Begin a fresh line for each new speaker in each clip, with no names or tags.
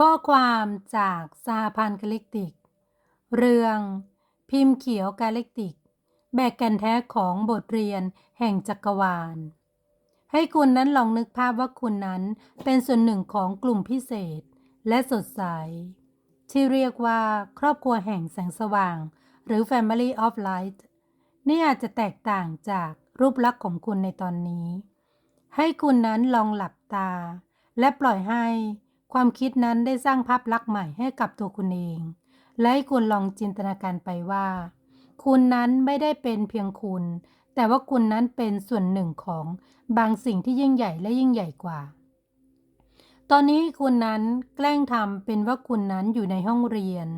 ข้อความจากสหพันกาแล็กติก เรื่องพิมพ์เขียวกาแล็กติก แบกแก่นแท้ของบทเรียนแห่งจักรวาล ให้คุณนั้นลองนึกภาพว่าคุณนั้นเป็นส่วนหนึ่งของกลุ่มพิเศษและสดใส ที่เรียกว่าครอบครัวแห่งแสงสว่าง หรือ Family of Light นี่อาจจะแตกต่างจากรูปลักษณ์ของคุณในตอนนี้ ให้คุณนั้นลองหลับตา และปล่อยให้ ความคิดนั้นได้สร้างภาพลักษณ์ใหม่ให้กับตัวคุณเอง และให้คุณลองจินตนาการไปว่า คุณนั้นไม่ได้เป็นเพียงคุณ แต่ว่าคุณนั้นเป็นส่วนหนึ่งของบางสิ่งที่ยิ่งใหญ่และยิ่งใหญ่กว่า ตอนนี้คุณนั้นแกล้งทำเป็นว่าคุณนั้นอยู่ในห้องเรียน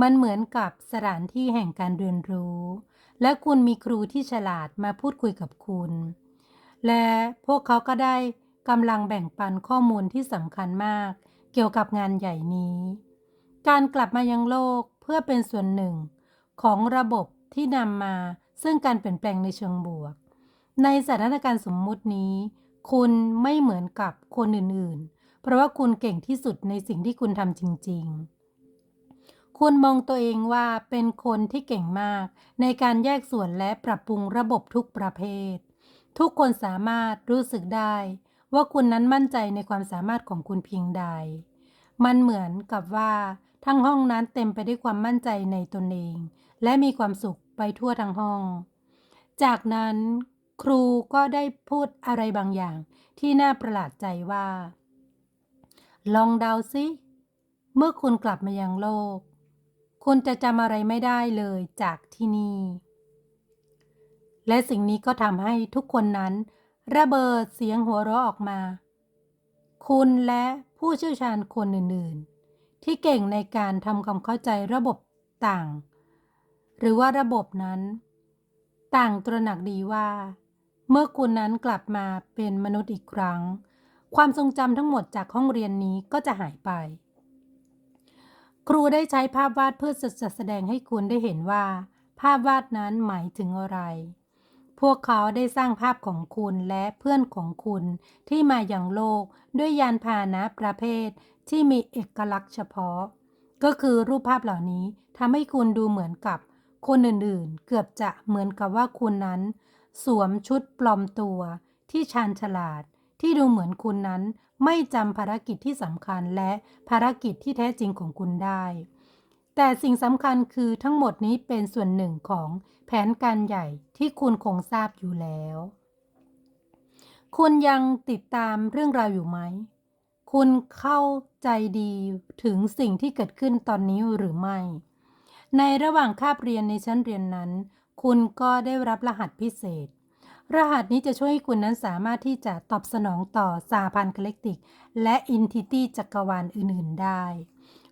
มันเหมือนกับสถานที่แห่งการเรียนรู้ และคุณมีครูที่ฉลาดมาพูดคุยกับคุณ และพวกเขาก็ได้ กำลังแบ่งปันข้อมูลที่สำคัญมาก เกี่ยวกับงานใหญ่นี้ การกลับมายังโลกเพื่อเป็นส่วนหนึ่ง ของระบบที่นำมาซึ่งการเปลี่ยนแปลงในเชิงบวก ในสถานการณ์สมมุตินี้ คุณไม่เหมือนกับคนอื่นๆ เพราะว่าคุณเก่งที่สุดในสิ่งที่คุณทำจริง ๆ คุณมองตัวเองว่าเป็นคนที่เก่งมาก ในการแยกส่วนและปรับปรุงระบบทุกประเภท ทุกคนสามารถรู้สึกได้ ว่าคุณนั้นมั่นใจในความสามารถของคุณเพียงใด มันเหมือนกับว่าทั้งห้องนั้นเต็มไปด้วยความมั่นใจในตนเอง และมีความสุขไปทั่วทั้งห้อง จากนั้นครูก็ได้พูดอะไรบางอย่างที่น่าประหลาดใจว่า ลองเดาซิ เมื่อคุณกลับมายังโลก คุณจะจำอะไรไม่ได้เลยจากที่นี่ และสิ่งนี้ก็ทำให้ทุกคนนั้น ระเบิดเสียงหัวเราะออกมา คุณและผู้เชี่ยวชาญคนอื่นๆ ที่เก่งในการทำความเข้าใจระบบต่าง หรือว่าระบบนั้น ต่างตระหนักดีว่า เมื่อคุณนั้นกลับมาเป็นมนุษย์อีกครั้ง ความทรงจำทั้งหมดจากห้องเรียนนี้ก็จะหายไป ครูได้ใช้ภาพวาดเพื่อจะแสดงให้คุณได้เห็นว่า ภาพวาดนั้นหมายถึงอะไร พวกเขาได้สร้างภาพของคุณและเพื่อนของคุณที่มาอย่างโลกด้วยยานพาหนะประเภทที่มีเอกลักษณ์เฉพาะ ก็คือรูปภาพเหล่านี้ทำให้คุณดูเหมือนกับคนอื่นๆ เกือบจะเหมือนกับว่าคุณนั้น สวมชุดปลอมตัวที่ชาญฉลาด ที่ดูเหมือนคุณนั้นไม่จำภารกิจที่สำคัญและภารกิจที่แท้จริงของคุณได้ แต่สิ่งสำคัญคือทั้งหมดนี้เป็นส่วนหนึ่งของแผนการใหญ่ที่คุณคงทราบอยู่แล้ว คุณยังติดตามเรื่องราวอยู่ไหม คุณเข้าใจดีถึงสิ่งที่เกิดขึ้นตอนนี้หรือไม่ ในระหว่างคาบเรียนในชั้นเรียนนั้น คุณก็ได้รับรหัสพิเศษ รหัสนี้จะช่วยให้คุณนั้นสามารถที่จะตอบสนองต่อสาพันธ์กาแล็กติก และอินทิตี้จักรวาลอื่น ๆ ได้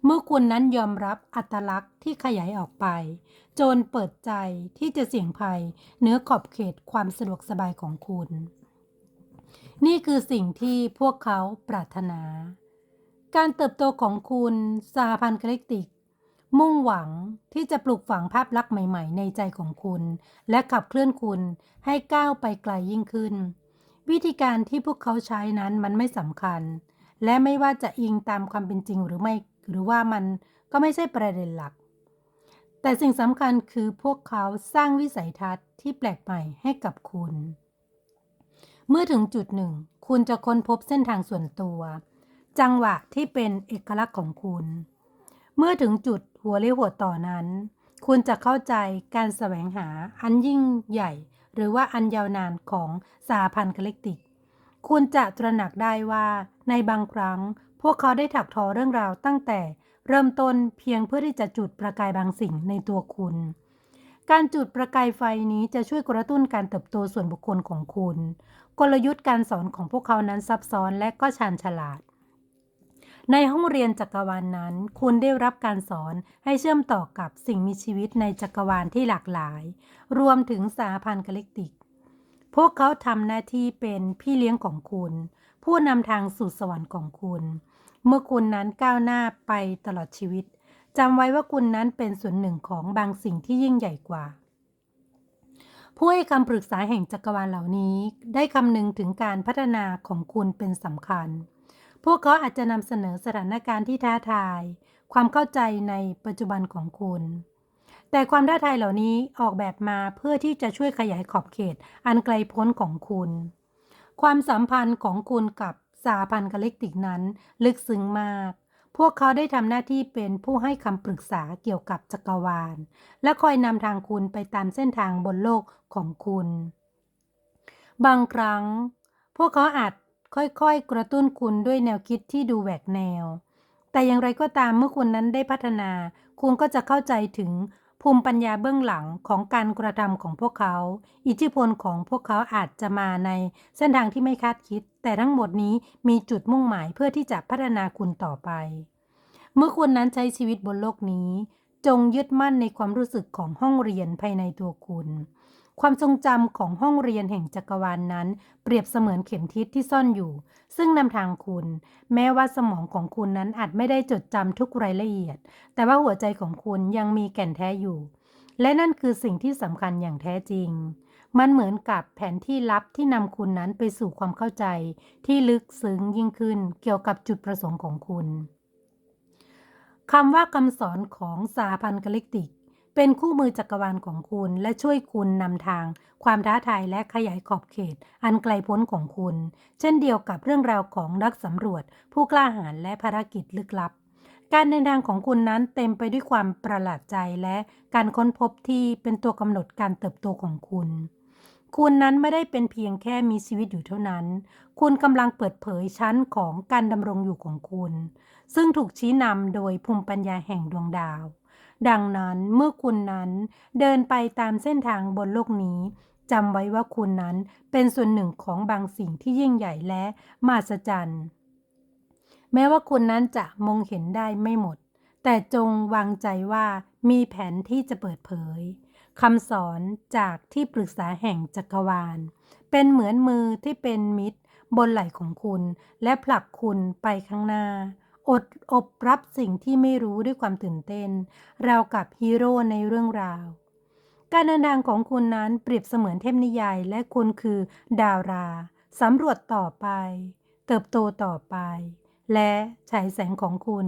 เมื่อคุณนั้นยอมรับอัตลักษณ์ที่ขยายออกไปจนเปิดใจที่จะเสี่ยงภัยเหนือขอบเขตความสะดวกสบายของคุณ นี่คือสิ่งที่พวกเขาปรารถนา การเติบโตของคุณสาพันธ์กล็กติก มุ่งหวังที่จะปลูกฝังภาพลักษณ์ใหม่ ๆ ในใจของคุณ และขับเคลื่อนคุณให้ก้าวไปไกลยิ่งขึ้น วิธีการที่พวกเขาใช้นั้นมันไม่สำคัญ และไม่ว่าจะอิงตามความเป็นจริงหรือไม่ หรือว่ามันก็ไม่ใช่ประเด็นหลัก แต่สิ่งสำคัญคือพวกเขาสร้างวิสัยทัศน์ที่แปลกใหม่ให้กับคุณ เมื่อถึงจุดหนึ่ง คุณจะค้นพบเส้นทางส่วนตัว จังหวะที่เป็นเอกลักษณ์ของคุณ เมื่อถึงจุดหัวเรียวหัวต่อนั้น คุณจะเข้าใจการแสวงหาอันยิ่งใหญ่ หรือว่าอันยาวนานของสาพันธ์กาแล็กติก คุณจะตระหนักได้ว่า ในบางครั้ง พวกเขาได้ถักทอเรื่องราวตั้งแต่เริ่มต้นเพียงเพื่อที่จะจุดประกายบางสิ่งในตัวคุณ การจุดประกายไฟนี้จะช่วยกระตุ้นการเติบโตส่วนบุคคลของคุณ กลยุทธ์การสอนของพวกเขานั้นซับซ้อนและก็ชาญฉลาด ในห้องเรียนจักรวาลนนั้น คุณได้รับการสอนให้เชื่อมต่อกับสิ่งมีชีวิตในจักรวาลที่หลากหลาย รวมถึงสาพันธ์กาแล็กติก พวกเขาทำหน้าที่เป็นพี่เลี้ยงของคุณ ผู้นำทางสู่สวรรค์ของคุณ เมื่อคุณนั้นก้าวหน้าไปตลอดชีวิตจำไว้ว่าคุณนั้นเป็นส่วนหนึ่งของบางสิ่งที่ยิ่งใหญ่กว่า ผู้ให้คำปรึกษาแห่งจักรวาลเหล่านี้ ได้คำนึงถึงการพัฒนาของคุณเป็นสำคัญ พวกเขาอาจจะนำเสนอสถานการณ์ที่ท้าทาย ความเข้าใจในปัจจุบันของคุณ แต่ความท้าทายเหล่านี้ออกแบบมาเพื่อที่จะช่วยขยายขอบเขต อันไกลโพ้นของคุณ ความสัมพันธ์ของคุณกับสาพันธ์กาแล็กติกนั้น ลึกซึ้งมาก พวกเขาได้ทำหน้าที่เป็นผู้ให้คำปรึกษาเกี่ยวกับจักรวาล และคอยนำทางคุณไปตามเส้นทางบนโลกของคุณ บางครั้ง พวกเขาอาจค่อยๆ กระตุ้นคุณด้วยแนวคิดที่ดูแหวกแนว แต่อย่างไรก็ตามเมื่อคุณนั้นได้พัฒนา คุณก็จะเข้าใจถึง ภูมิปัญญาเบื้องหลังของการกระทำของพวกเขา อิทธิพลของพวกเขาอาจจะมาในเส้นทางที่ไม่คาดคิด แต่ทั้งหมดนี้มีจุดมุ่งหมายเพื่อที่จะพัฒนาคุณต่อไป เมื่อคุณนั้นใช้ชีวิตบนโลกนี้ จงยึดมั่นในความรู้สึกของห้องเรียนภายในตัวคุณ ความทรงจำของห้องเรียนแห่งจักรวาลนนั้น เปรียบเสมือนเข็มทิศที่ซ่อนอยู่ ซึ่งนำทางคุณ แม้ว่าสมองของคุณนั้นอาจไม่ได้จดจำทุกรายละเอียด แต่ว่าหัวใจของคุณยังมีแก่นแท้อยู่ และนั่นคือสิ่งที่สำคัญอย่างแท้จริง มันเหมือนกับแผนที่ลับที่นำคุณนั้นไปสู่ความเข้าใจ ที่ลึกซึ้งยิ่งขึ้นเกี่ยวกับจุดประสงค์ของคุณคำว่าคำสอนของสาพันธ์กาล็กติก เป็นคู่มือจักรวาลของคุณและช่วยคุณนำทาง ความท้าทายและขยายขอบเขต อันไกลโพ้นของคุณ เช่นเดียวกับเรื่องราวของนักสำรวจ ผู้กล้าหาญและภารกิจลึกลับ การเดินทางของคุณนั้นเต็มไปด้วยความประหลาดใจและการค้นพบที่เป็นตัวกำหนดการเติบโตของคุณ คุณนั้นไม่ได้เป็นเพียงแค่มีชีวิตอยู่เท่านั้น คุณกำลังเปิดเผยชั้นของการดำรงอยู่ของคุณ ซึ่งถูกชี้นำโดยภูมิปัญญาแห่งดวงดาว ดังนั้นเมื่อคุณนั้นเดินไปตามเส้นทางบนโลกนี้จำไว้ว่าคุณนั้นเป็นส่วนหนึ่งของบางสิ่งที่ยิ่งใหญ่และมหัศจรรย์ แม้ว่าคุณนั้นจะมองเห็นได้ไม่หมด แต่จงวางใจว่ามีแผนที่จะเปิดเผยคำสอนจากที่ปรึกษาแห่งจักรวาล เป็นเหมือนมือที่เป็นมิตรบนไหล่ของคุณ และผลักคุณไปข้างหน้า อดอบรับสิ่งที่ไม่รู้ด้วยความตื่นเต้น เรากับฮีโร่ในเรื่องราว การเดินทางของคุณนั้นเปรียบเสมือนเทพนิยายและคุณคือดาวราสำรวจต่อไป เติบโตต่อไป และฉายแสงของคุณ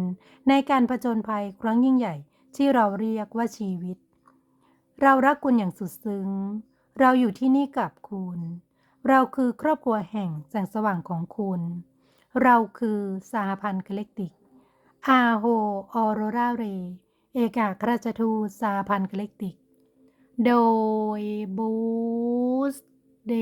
ในการผจญภัยครั้งยิ่งใหญ่ ที่เราเรียกว่าชีวิต เรารักคุณอย่างสุดซึ้ง เราอยู่ที่นี่กับคุณ เราคือครอบครัวแห่งแสงสว่างของคุณ เราคือสหพันธ์คลิกติก อาโฮ ออโรราเร เอกอัครราชทูตสหพันธ์คลิกติก โดยบูสเด